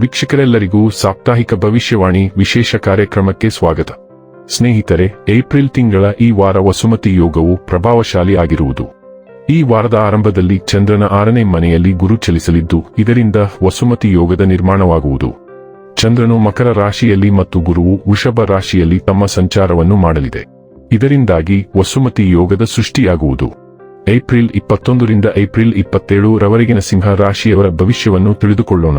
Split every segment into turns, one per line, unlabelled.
ವೀಕ್ಷಕರೆಲ್ಲರಿಗೂ ಸಾಪ್ತಾಹಿಕ ಭವಿಷ್ಯವಾಣಿ ವಿಶೇಷ ಕಾರ್ಯಕ್ರಮಕ್ಕೆ ಸ್ವಾಗತ. ಸ್ನೇಹಿತರೆ, ಏಪ್ರಿಲ್ ತಿಂಗಳ ಈ ವಾರ ವಸುಮತಿ ಯೋಗವು ಪ್ರಭಾವಶಾಲಿ ಆಗಿರುವುದು. ಈ ವಾರದ ಆರಂಭದಲ್ಲಿ ಚಂದ್ರನ ಆರನೇ ಮನೆಯಲ್ಲಿ ಗುರು ಚಲಿಸಲಿದ್ದು, ಇದರಿಂದ ವಸುಮತಿ ಯೋಗದ ನಿರ್ಮಾಣವಾಗುವುದು. ಚಂದ್ರನು ಮಕರ ರಾಶಿಯಲ್ಲಿ ಮತ್ತು ಗುರುವು ವೃಷಭ ರಾಶಿಯಲ್ಲಿ ತಮ್ಮ ಸಂಚಾರವನ್ನು ಮಾಡಲಿದೆ. ಇದರಿಂದಾಗಿ ವಸುಮತಿ ಯೋಗದ ಸೃಷ್ಟಿಯಾಗುವುದು. ಏಪ್ರಿಲ್ ಇಪ್ಪತ್ತೊಂದರಿಂದ ಏಪ್ರಿಲ್ ಇಪ್ಪತ್ತೇಳು ರವರೆಗಿನ ಸಿಂಹ ರಾಶಿಯವರ ಭವಿಷ್ಯವನ್ನು ತಿಳಿದುಕೊಳ್ಳೋಣ.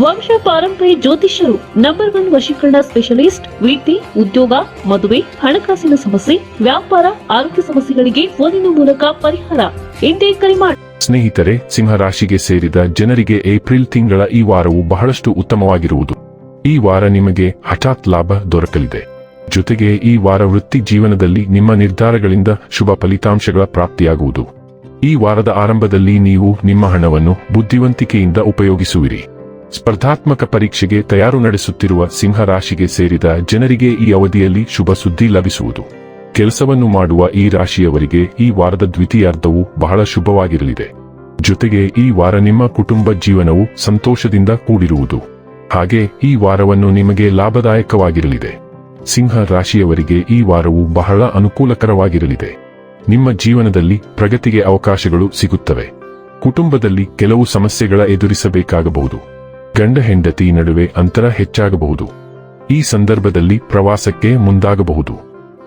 ವಂಶ ಪಾರಂಪರ್ಯ ಜ್ಯೋತಿಷ್ಯರು ನಂಬರ್ ಒನ್ ವಶೀಕರಣ ಸ್ಪೆಷಲಿಸ್ಟ್, ವಿಟಿ, ಉದ್ಯೋಗ, ಮದುವೆ, ಹಣಕಾಸಿನ ಸಮಸ್ಯೆ, ವ್ಯಾಪಾರ, ಆರೋಗ್ಯ ಸಮಸ್ಯೆಗಳಿಗೆ ಫೋನಿನ ಮೂಲಕ ಪರಿಹಾರ. ಎಂದೇ ಕರೆ ಮಾಡಿ
ಸ್ನೇಹಿತರೆ, ಸಿಂಹ ರಾಶಿಗೆ ಸೇರಿದ ಜನರಿಗೆ ಏಪ್ರಿಲ್ ತಿಂಗಳ ಈ ವಾರವು ಬಹಳಷ್ಟು ಉತ್ತಮವಾಗಿರುವುದು. ಈ ವಾರ ನಿಮಗೆ ಹಠಾತ್ ಲಾಭ ದೊರಕಲಿದೆ. ಜೊತೆಗೆ ಈ ವಾರ ವೃತ್ತಿ ಜೀವನದಲ್ಲಿ ನಿಮ್ಮ ನಿರ್ಧಾರಗಳಿಂದ ಶುಭ ಫಲಿತಾಂಶಗಳ ಪ್ರಾಪ್ತಿಯಾಗುವುದು. ಈ ವಾರದ ಆರಂಭದಲ್ಲಿ ನೀವು ನಿಮ್ಮ ಹಣವನ್ನು ಬುದ್ಧಿವಂತಿಕೆಯಿಂದ ಉಪಯೋಗಿಸುವಿರಿ. ಸ್ಪರ್ಧಾತ್ಮಕ ಪರೀಕ್ಷೆಗೆ ತಯಾರು ನಡೆಸುತ್ತಿರುವ ಸಿಂಹರಾಶಿಗೆ ಸೇರಿದ ಜನರಿಗೆ ಈ ಅವಧಿಯಲ್ಲಿ ಶುಭ ಸುದ್ದಿ ಲಭಿಸುವುದು. ಕೆಲಸವನ್ನು ಮಾಡುವ ಈ ರಾಶಿಯವರಿಗೆ ಈ ವಾರದ ದ್ವಿತೀಯಾರ್ಧವು ಬಹಳ ಶುಭವಾಗಿರಲಿದೆ. ಜೊತೆಗೆ ಈ ವಾರ ನಿಮ್ಮ ಕುಟುಂಬ ಜೀವನವು ಸಂತೋಷದಿಂದ ಕೂಡಿರುವುದು. ಹಾಗೆ ಈ ವಾರವನ್ನು ನಿಮಗೆ ಲಾಭದಾಯಕವಾಗಿರಲಿದೆ. ಸಿಂಹ ರಾಶಿಯವರಿಗೆ ಈ ವಾರವು ಬಹಳ ಅನುಕೂಲಕರವಾಗಿರಲಿದೆ. ನಿಮ್ಮ ಜೀವನದಲ್ಲಿ ಪ್ರಗತಿಗೆ ಅವಕಾಶಗಳು ಸಿಗುತ್ತವೆ. ಕುಟುಂಬದಲ್ಲಿ ಕೆಲವು ಸಮಸ್ಯೆಗಳ ಎದುರಿಸಬೇಕಾಗಬಹುದು. ಗಂಡ ಹೆಂಡತಿ ನಡುವೆ ಅಂತರ ಹೆಚ್ಚಾಗಬಹುದು. ಈ ಸಂದರ್ಭದಲ್ಲಿ ಪ್ರವಾಸಕ್ಕೆ ಮುಂದಾಗಬಹುದು.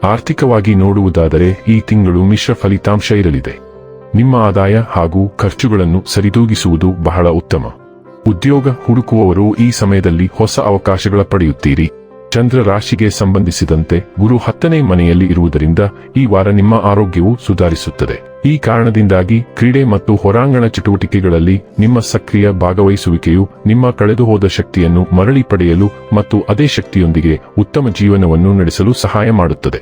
ಆರ್ಥಿಕವಾಗಿ ನೋಡುವುದಾದರೆ ಈ ತಿಂಗಳು ಮಿಶ್ರ ಫಲಿತಾಂಶ ಇರಲಿದೆ. ನಿಮ್ಮ ಆದಾಯ ಹಾಗೂ ಖರ್ಚುಗಳನ್ನು ಸರಿದೂಗಿಸುವುದು ಬಹಳ ಉತ್ತಮ. ಉದ್ಯೋಗ ಹುಡುಕುವವರು ಈ ಸಮಯದಲ್ಲಿ ಹೊಸ ಅವಕಾಶಗಳ ಪಡೆಯುತ್ತೀರಿ. ಚಂದ್ರ ರಾಶಿಗೆ ಸಂಬಂಧಿಸಿದಂತೆ ಗುರು ಹತ್ತನೇ ಮನೆಯಲ್ಲಿ ಇರುವುದರಿಂದ ಈ ವಾರ ನಿಮ್ಮ ಆರೋಗ್ಯವು ಸುಧಾರಿಸುತ್ತದೆ. ಈ ಕಾರಣದಿಂದಾಗಿ ಕ್ರೀಡೆ ಮತ್ತು ಹೊರಾಂಗಣ ಚಟುವಟಿಕೆಗಳಲ್ಲಿ ನಿಮ್ಮ ಸಕ್ರಿಯ ಭಾಗವಹಿಸುವಿಕೆಯು ನಿಮ್ಮ ಕಳೆದುಹೋದ ಶಕ್ತಿಯನ್ನು ಮರಳಿ ಪಡೆಯಲು ಮತ್ತು ಅದೇ ಶಕ್ತಿಯೊಂದಿಗೆ ಉತ್ತಮ ಜೀವನವನ್ನು ನಡೆಸಲು ಸಹಾಯ ಮಾಡುತ್ತದೆ.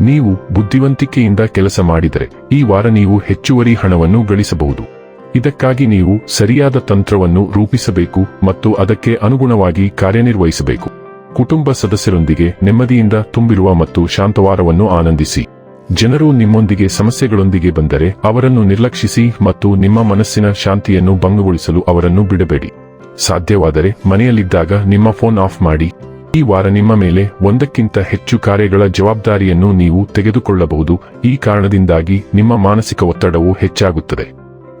ನೀವು ಬುದ್ಧಿವಂತಿಕೆಯಿಂದ ಕೆಲಸ ಮಾಡಿದರೆ ಈ ವಾರ ನೀವು ಹೆಚ್ಚುವರಿ ಹಣವನ್ನು ಗಳಿಸಬಹುದು. ಇದಕ್ಕಾಗಿ ನೀವು ಸರಿಯಾದ ತಂತ್ರವನ್ನು ರೂಪಿಸಬೇಕು ಮತ್ತು ಅದಕ್ಕೆ ಅನುಗುಣವಾಗಿ ಕಾರ್ಯನಿರ್ವಹಿಸಬೇಕು. ಕುಟುಂಬ ಸದಸ್ಯರೊಂದಿಗೆ ನೆಮ್ಮದಿಯಿಂದ ತುಂಬಿರುವ ಮತ್ತು ಶಾಂತವಾರವನ್ನು ಆನಂದಿಸಿ. ಜನರು ನಿಮ್ಮೊಂದಿಗೆ ಸಮಸ್ಯೆಗಳೊಂದಿಗೆ ಬಂದರೆ ಅವರನ್ನು ನಿರ್ಲಕ್ಷಿಸಿ ಮತ್ತು ನಿಮ್ಮ ಮನಸ್ಸಿನ ಶಾಂತಿಯನ್ನು ಭಂಗಗೊಳಿಸಲು ಅವರನ್ನು ಬಿಡಬೇಡಿ. ಸಾಧ್ಯವಾದರೆ ಮನೆಯಲ್ಲಿದ್ದಾಗ ನಿಮ್ಮ ಫೋನ್ ಆಫ್ ಮಾಡಿ. ಈ ವಾರ ನಿಮ್ಮ ಮೇಲೆ ಒಂದಕ್ಕಿಂತ ಹೆಚ್ಚು ಕಾರ್ಯಗಳ ಜವಾಬ್ದಾರಿಯನ್ನು ನೀವು ತೆಗೆದುಕೊಳ್ಳಬಹುದು. ಈ ಕಾರಣದಿಂದಾಗಿ ನಿಮ್ಮ ಮಾನಸಿಕ ಒತ್ತಡವು ಹೆಚ್ಚಾಗುತ್ತದೆ.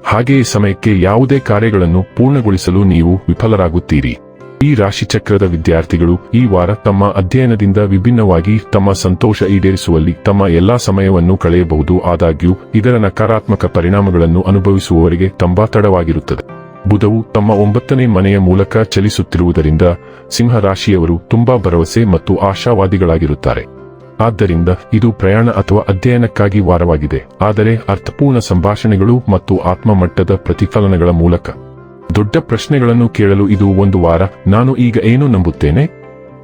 ಹಾಗೆಯೇ ಸಮಯಕ್ಕೆ ಯಾವುದೇ ಕಾರ್ಯಗಳನ್ನು ಪೂರ್ಣಗೊಳಿಸಲು ನೀವು ವಿಫಲರಾಗುತ್ತೀರಿ. ಈ ರಾಶಿಚಕ್ರದ ವಿದ್ಯಾರ್ಥಿಗಳು ಈ ವಾರ ತಮ್ಮ ಅಧ್ಯಯನದಿಂದ ವಿಭಿನ್ನವಾಗಿ ತಮ್ಮ ಸಂತೋಷ ಈಡೇರಿಸುವಲ್ಲಿ ತಮ್ಮ ಎಲ್ಲಾ ಸಮಯವನ್ನು ಕಳೆಯಬಹುದು. ಆದಾಗ್ಯೂ, ಇದರ ನಕಾರಾತ್ಮಕ ಪರಿಣಾಮಗಳನ್ನು ಅನುಭವಿಸುವವರಿಗೆ ತಂಬಾ ತಡವಾಗಿರುತ್ತದೆ. ಬುಧವು ತಮ್ಮ ಒಂಬತ್ತನೇ ಮನೆಯ ಮೂಲಕ ಚಲಿಸುತ್ತಿರುವುದರಿಂದ ಸಿಂಹ ರಾಶಿಯವರು ತುಂಬಾ ಭರವಸೆ ಮತ್ತು ಆಶಾವಾದಿಗಳಾಗಿರುತ್ತಾರೆ. ಆದ್ದರಿಂದ ಇದು ಪ್ರಯಾಣ ಅಥವಾ ಅಧ್ಯಯನಕ್ಕಾಗಿ ವಾರವಾಗಿದೆ. ಆದರೆ ಅರ್ಥಪೂರ್ಣ ಸಂಭಾಷಣೆಗಳು ಮತ್ತು ಆತ್ಮಮಟ್ಟದ ಪ್ರತಿಫಲನಗಳ ಮೂಲಕ ದೊಡ್ಡ ಪ್ರಶ್ನೆಗಳನ್ನು ಕೇಳಲು ಇದು ಒಂದು ವಾರ. ನಾನು ಈಗ ಏನು ನಂಬುತ್ತೇನೆ?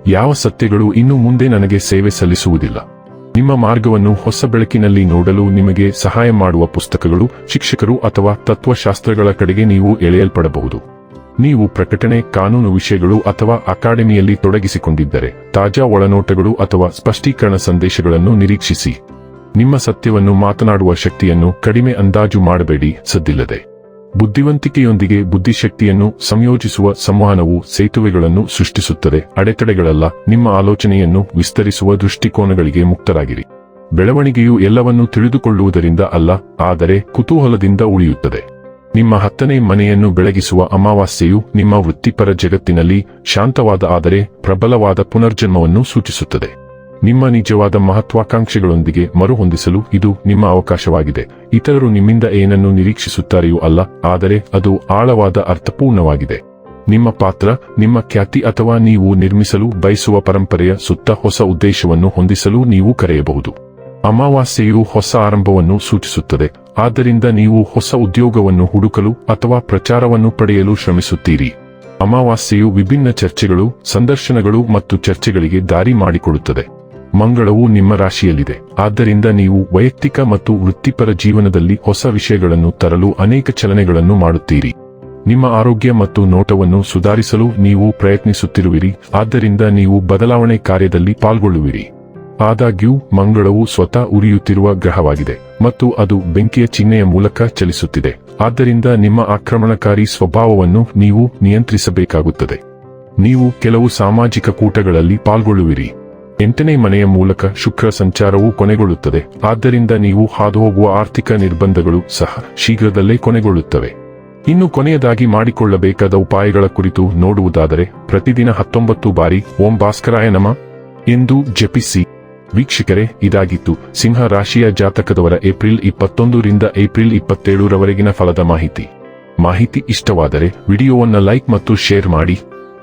ಯಾವ ಸತ್ಯಗಳು ಇನ್ನು ಮುಂದೆ ನನಗೆ ಸೇವೆ ಸಲ್ಲಿಸುವುದಿಲ್ಲ. ನಿಮ್ಮ ಮಾರ್ಗವನ್ನು ಹೊಸ ಬೆಳಕಿನಲ್ಲಿ ನೋಡಲು ನಿಮಗೆ ಸಹಾಯ ಮಾಡುವ ಪುಸ್ತಕಗಳು, ಶಿಕ್ಷಕರು ಅಥವಾ ತತ್ವಶಾಸ್ತ್ರಗಳ ಕಡೆಗೆ ನೀವು ಎಳೆಯಲ್ಪಡಬಹುದು. ನೀವು ಪ್ರಕಟಣೆ, ಕಾನೂನು ವಿಷಯಗಳು ಅಥವಾ ಅಕಾಡೆಮಿಯಲ್ಲಿ ತೊಡಗಿಸಿಕೊಂಡಿದ್ದರೆ, ತಾಜಾ ಒಳನೋಟಗಳು ಅಥವಾ ಸ್ಪಷ್ಟೀಕರಣ ಸಂದೇಶಗಳನ್ನು ನಿರೀಕ್ಷಿಸಿ. ನಿಮ್ಮ ಸತ್ಯವನ್ನು ಮಾತನಾಡುವ ಶಕ್ತಿಯನ್ನು ಕಡಿಮೆ ಅಂದಾಜು ಮಾಡಬೇಡಿ, ಸದ್ದಿಲ್ಲದೆ. ಬುದ್ಧಿವಂತಿಕೆಯೊಂದಿಗೆ ಬುದ್ಧಿಶಕ್ತಿಯನ್ನು ಸಂಯೋಜಿಸುವ ಸಂವಹನವು ಸೇತುವೆಗಳನ್ನು ಸೃಷ್ಟಿಸುತ್ತದೆ. ಅಡೆತಡೆಗಳಲ್ಲ, ನಿಮ್ಮ ಆಲೋಚನೆಯನ್ನು ವಿಸ್ತರಿಸುವ ದೃಷ್ಟಿಕೋನಗಳಿಗೆ ಮುಕ್ತರಾಗಿರಿ. ಬೆಳವಣಿಗೆಯು ಎಲ್ಲವನ್ನು ತಿಳಿದುಕೊಳ್ಳುವುದರಿಂದ ಅಲ್ಲ, ಆದರೆ ಕುತೂಹಲದಿಂದ ಉಳಿಯುತ್ತದೆ. ನಿಮ್ಮ ಹತ್ತನೇ ಮನೆಯನ್ನು ಬೆಳಗಿಸುವ ಅಮಾವಾಸ್ಯೆಯು ನಿಮ್ಮ ವೃತ್ತಿಪರ ಜಗತ್ತಿನಲ್ಲಿ ಶಾಂತವಾದ, ಆದರೆ ಪ್ರಬಲವಾದ ಪುನರ್ಜನ್ಮವನ್ನು ಸೂಚಿಸುತ್ತದೆ. ನಿಮ್ಮ ನಿಜವಾದ ಮಹತ್ವಾಕಾಂಕ್ಷೆಗಳೊಂದಿಗೆ ಮರುಹೊಂದಿಸಲು ಇದು ನಿಮ್ಮ ಅವಕಾಶವಾಗಿದೆ. ಇತರರು ನಿಮ್ಮಿಂದ ಏನನ್ನು ನಿರೀಕ್ಷಿಸುತ್ತಾರೆಯೂ ಅಲ್ಲ, ಆದರೆ ಅದು ಆಳವಾದ ಅರ್ಥಪೂರ್ಣವಾಗಿದೆ. ನಿಮ್ಮ ಪಾತ್ರ, ನಿಮ್ಮ ಖ್ಯಾತಿ ಅಥವಾ ನೀವು ನಿರ್ಮಿಸಲು ಬಯಸುವ ಪರಂಪರೆಯ ಸುತ್ತ ಹೊಸ ಉದ್ದೇಶವನ್ನು ಹೊಂದಿಸಲು ನೀವು ಕರೆಯಬಹುದು. ಅಮಾವಾಸ್ಯೆಯು ಹೊಸ ಆರಂಭವನ್ನು ಸೂಚಿಸುತ್ತದೆ, ಆದ್ದರಿಂದ ನೀವು ಹೊಸ ಉದ್ಯೋಗವನ್ನು ಹುಡುಕಲು ಅಥವಾ ಪ್ರಚಾರವನ್ನು ಪಡೆಯಲು ಶ್ರಮಿಸುತ್ತೀರಿ. ಅಮಾವಾಸ್ಯೆಯು ವಿಭಿನ್ನ ಚರ್ಚೆಗಳು, ಸಂದರ್ಶನಗಳು ಮತ್ತು ಚರ್ಚೆಗಳಿಗೆ ದಾರಿ ಮಾಡಿಕೊಡುತ್ತದೆ. ಮಂಗಳವು ನಿಮ್ಮ ರಾಶಿಯಲ್ಲಿದೆ. ಆದ್ದರಿಂದ ನೀವು ವೈಯಕ್ತಿಕ ಮತ್ತು ವೃತ್ತಿಪರ ಜೀವನದಲ್ಲಿ ಹೊಸ ವಿಷಯಗಳನ್ನು ತರಲು ಅನೇಕ ಚಲನೆಗಳನ್ನು ಮಾಡುತ್ತೀರಿ. ನಿಮ್ಮ ಆರೋಗ್ಯ ಮತ್ತು ನೋಟವನ್ನು ಸುಧಾರಿಸಲು ನೀವು ಪ್ರಯತ್ನಿಸುತ್ತಿರುವಿರಿ. ಆದ್ದರಿಂದ ನೀವು ಬದಲಾವಣೆ ಕಾರ್ಯದಲ್ಲಿ ಪಾಲ್ಗೊಳ್ಳುವಿರಿ. ಆದಾಗ್ಯೂ, ಮಂಗಳವು ಸ್ವತಃ ಉರಿಯುತ್ತಿರುವ ಗ್ರಹವಾಗಿದೆ ಮತ್ತು ಅದು ಬೆಂಕಿಯ ಚಿಹ್ನೆಯ ಮೂಲಕ ಚಲಿಸುತ್ತಿದೆ. ಆದ್ದರಿಂದ ನಿಮ್ಮ ಆಕ್ರಮಣಕಾರಿ ಸ್ವಭಾವವನ್ನು ನೀವು ನಿಯಂತ್ರಿಸಬೇಕಾಗುತ್ತದೆ. ನೀವು ಕೆಲವು ಸಾಮಾಜಿಕ ಕೂಟಗಳಲ್ಲಿ ಪಾಲ್ಗೊಳ್ಳುವಿರಿ. ಎಂಟನೇ ಮನೆಯ ಮೂಲಕ ಶುಕ್ರ ಸಂಚಾರವು ಕೊನೆಗೊಳ್ಳುತ್ತದೆ. ಆದ್ದರಿಂದ ನೀವು ಹಾದುಹೋಗುವ ಆರ್ಥಿಕ ನಿರ್ಬಂಧಗಳು ಸಹ ಶೀಘ್ರದಲ್ಲೇ ಕೊನೆಗೊಳ್ಳುತ್ತವೆ. ಇನ್ನು ಕೊನೆಯದಾಗಿ ಮಾಡಿಕೊಳ್ಳಬೇಕಾದ ಉಪಾಯಗಳ ಕುರಿತು ನೋಡುವುದಾದರೆ, ಪ್ರತಿದಿನ ಹತ್ತೊಂಬತ್ತು ಬಾರಿ ಓಂ ಭಾಸ್ಕರಾಯ ನಮ ಎಂದು ಜಪಿಸಿ. ವೀಕ್ಷಕರೇ, ಇದಾಗಿತ್ತು ಸಿಂಹ ರಾಶಿಯ ಜಾತಕದವರ ಏಪ್ರಿಲ್ ಇಪ್ಪತ್ತೊಂದರಿಂದ ಏಪ್ರಿಲ್ ಇಪ್ಪತ್ತೇಳರವರೆಗಿನ ಫಲದ ಮಾಹಿತಿ. ಮಾಹಿತಿ ಇಷ್ಟವಾದರೆ ವಿಡಿಯೋವನ್ನು ಲೈಕ್ ಮತ್ತು ಶೇರ್ ಮಾಡಿ.